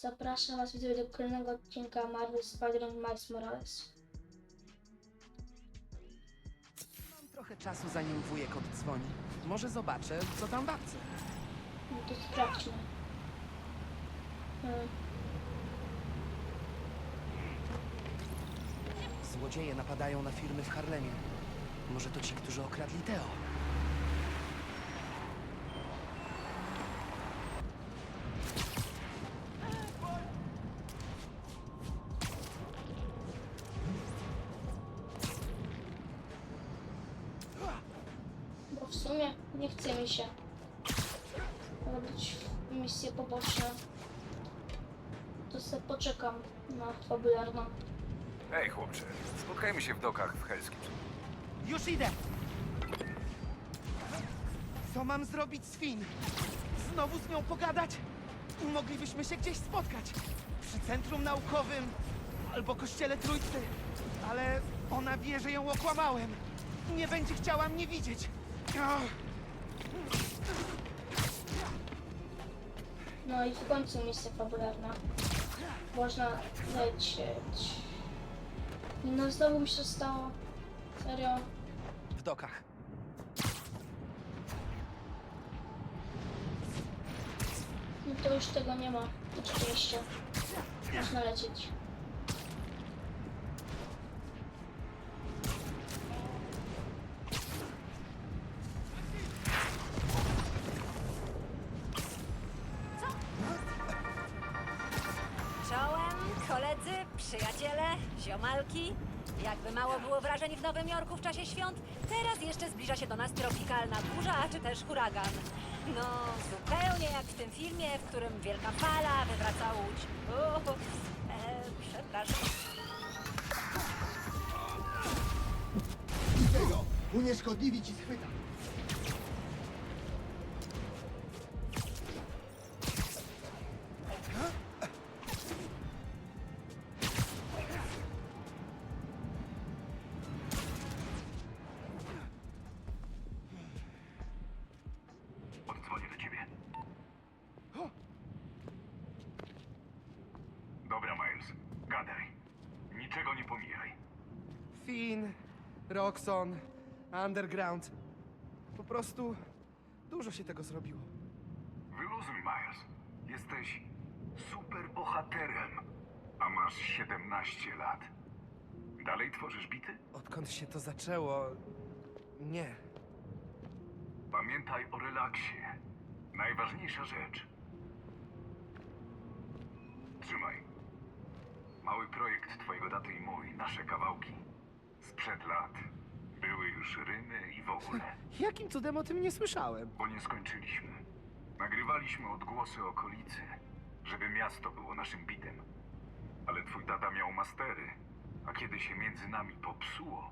Zapraszam Was widzowie do kolejnego odcinka Marvel Spider-Man Miles Morales. Mam trochę czasu, zanim wujek oddzwoni. Może zobaczę, co tam w apce. No to sprawdźmy. Hmm. Złodzieje napadają na firmy w Harlemie. Może to ci, którzy okradli Teo. Sumie nie chce mi się robić misje poboczne. To sobie poczekam na fabularną. Ej, chłopcze, spotkajmy się w dokach w Hellskim. Już idę! Co mam zrobić z Finn? Znowu z nią pogadać? Moglibyśmy się gdzieś spotkać. Przy centrum naukowym albo kościele Trójcy. Ale ona wie, że ją okłamałem. Nie będzie chciała mnie widzieć. No i w końcu misja fabularna. Można lecieć. No znowu mi się stało. Serio. W dokach. No to już tego nie ma. Oczywiście. Można lecieć. Ziomalki. Jakby mało było wrażeń w Nowym Jorku w czasie świąt, teraz jeszcze zbliża się do nas tropikalna burza, czy też huragan. No, zupełnie jak w tym filmie, w którym wielka fala wywraca łódź. O, e, przepraszam. tego! Unieszkodliwi ci schwyta! Finn, Roxon, Underground. Po prostu dużo się tego zrobiło. Wyluzuj, Miles. Jesteś super bohaterem, a masz 17 lat. Dalej tworzysz bity? Odkąd się to zaczęło? Nie. Pamiętaj o relaksie. Najważniejsza rzecz. Trzymaj. Mały projekt twojego taty i mój, nasze kawałki. Sprzed lat. Były już rymy i w ogóle. Jakim cudem o tym nie słyszałem? Bo nie skończyliśmy. Nagrywaliśmy odgłosy okolicy, żeby miasto było naszym bitem. Ale twój tata miał mastery, a kiedy się między nami popsuło...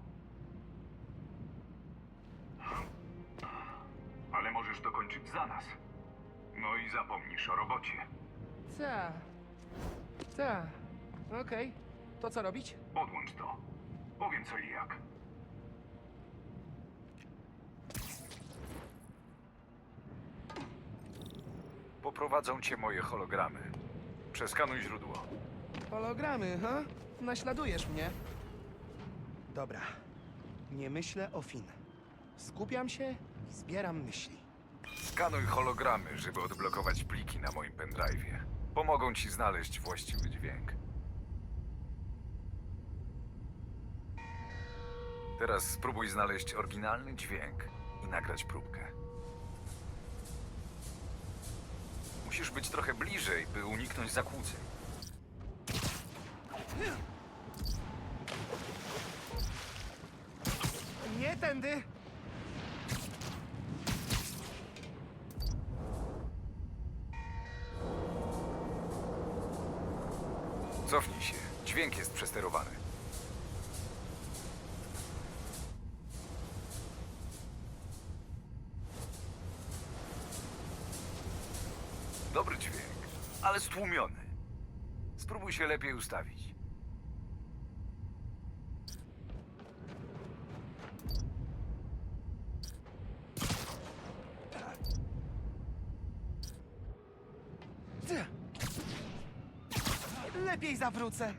Ale możesz dokończyć za nas. No i zapomnisz o robocie. Ta. Ta. Okej. To co robić? Podłącz to. Powiem co i jak. Poprowadzą cię moje hologramy. Przeskanuj źródło. Hologramy, ha? Naśladujesz mnie. Dobra. Nie myślę o Finn. Skupiam się i zbieram myśli. Skanuj hologramy, żeby odblokować pliki na moim pendrive'ie. Pomogą ci znaleźć właściwy dźwięk. Teraz spróbuj znaleźć oryginalny dźwięk i nagrać próbkę. Musisz być trochę bliżej, by uniknąć zakłóceń. Nie tędy! Cofnij się. Dźwięk jest przesterowany. Dobry dźwięk, ale stłumiony. Spróbuj się lepiej ustawić. lepiej zawrócę.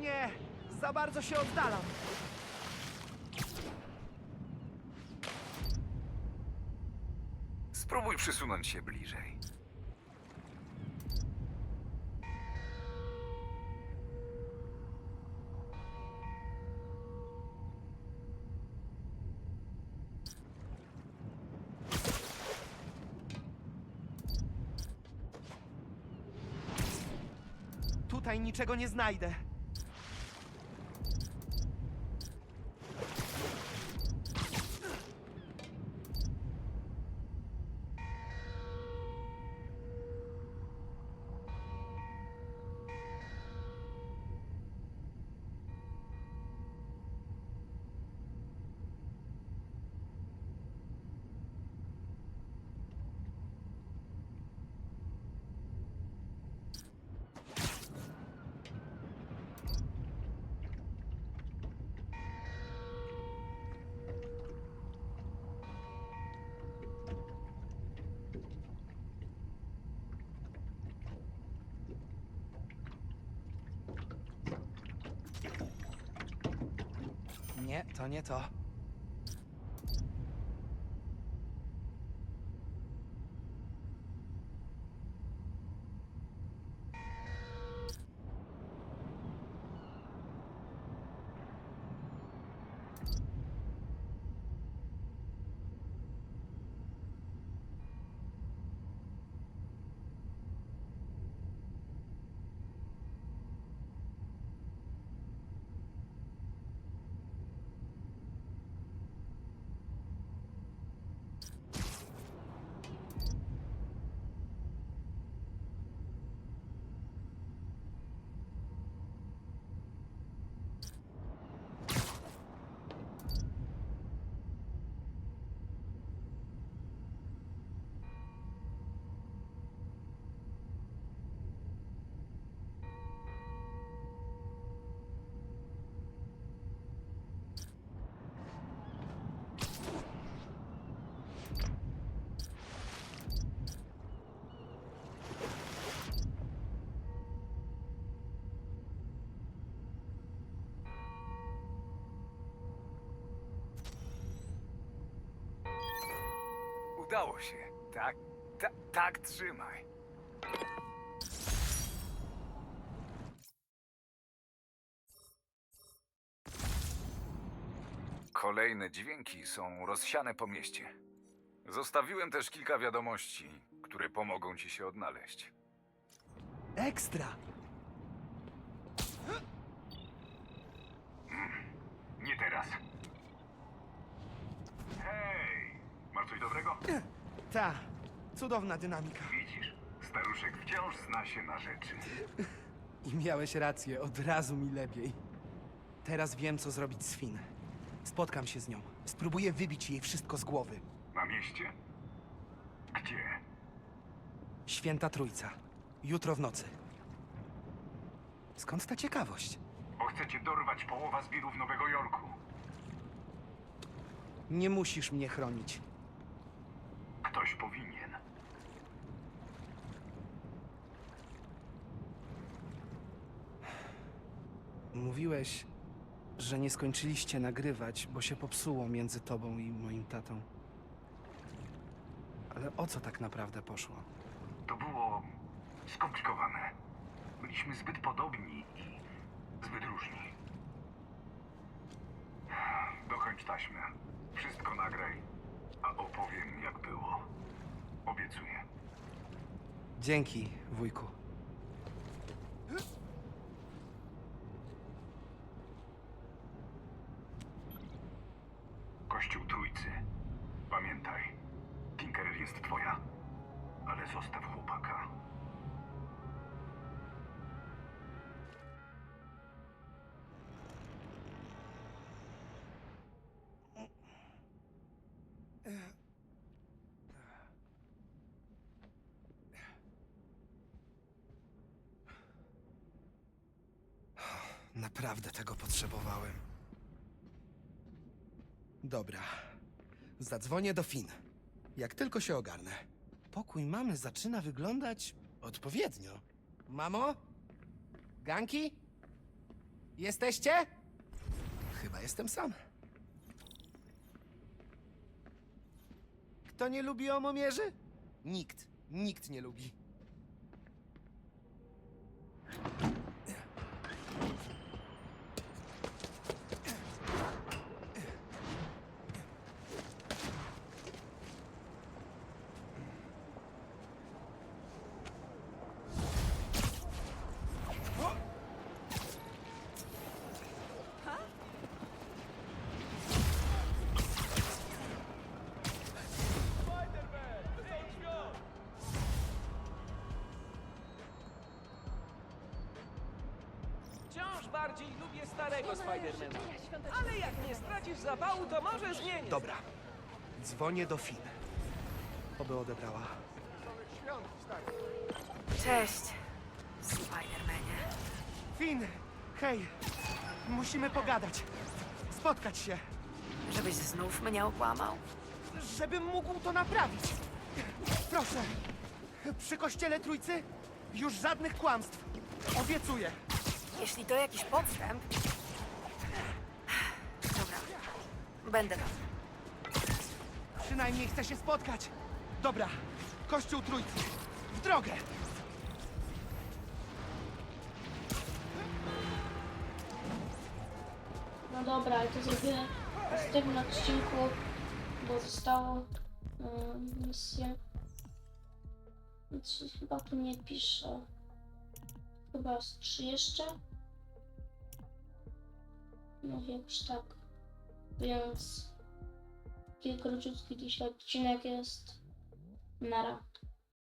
Nie, za bardzo się oddalam. Spróbuj przysunąć się bliżej. Tutaj niczego nie znajdę. To nie to. Udało się. Tak, tak, tak trzymaj. Kolejne dźwięki są rozsiane po mieście. Zostawiłem też kilka wiadomości, które pomogą ci się odnaleźć. Ekstra! Nie teraz. Hej! Masz coś dobrego? Ta, cudowna dynamika. Widzisz, staruszek wciąż zna się na rzeczy. I miałeś rację, od razu mi lepiej. Teraz wiem, co zrobić z Finn. Spotkam się z nią. Spróbuję wybić jej wszystko z głowy. Na mieście? Gdzie? Święta Trójca. Jutro w nocy. Skąd ta ciekawość? Bo chcecie dorwać połowa zbirów Nowego Jorku. Nie musisz mnie chronić. Ktoś powinien. Mówiłeś, że nie skończyliście nagrywać, bo się popsuło między tobą i moim tatą. Ale o co tak naprawdę poszło? To było skomplikowane. Byliśmy zbyt podobni i zbyt różni. Dokończ taśmę. Wszystko nagraj, a opowiem jak było. Obiecuję. Dzięki, wujku. Kościół Trójcy. Pamiętaj, Tinkerer jest twoja, ale zostaw chłopaka. Naprawdę tego potrzebowałem. Dobra. Zadzwonię do Fin. Jak tylko się ogarnę. Pokój mamy zaczyna wyglądać odpowiednio. Mamo? Ganki? Jesteście? Chyba jestem sam. Kto nie lubi omomierzy? Nikt. Nikt nie lubi. Wciąż bardziej lubię starego Spidermana. Ale jak nie stracisz zapału, to może zmienię. Dobra. Dzwonię do Fin. Oby odebrała. Cześć, Spidermanie. Fin! Hej! Musimy pogadać. Spotkać się. Żebyś znów mnie okłamał? Żebym mógł to naprawić. Proszę. Przy kościele trójcy już żadnych kłamstw. Obiecuję. Jeśli to jakiś podstęp... Dobra, będę tam. Przynajmniej chcę się spotkać. Dobra. Kościół trójcy. W drogę. No dobra, ale to zrobię w tym odcinku, bo zostało yy, misję. Więc chyba tu nie piszę. Chyba z trzy jeszcze. No więc tak. Więc taki króciutki dzisiaj odcinek jest. Nara.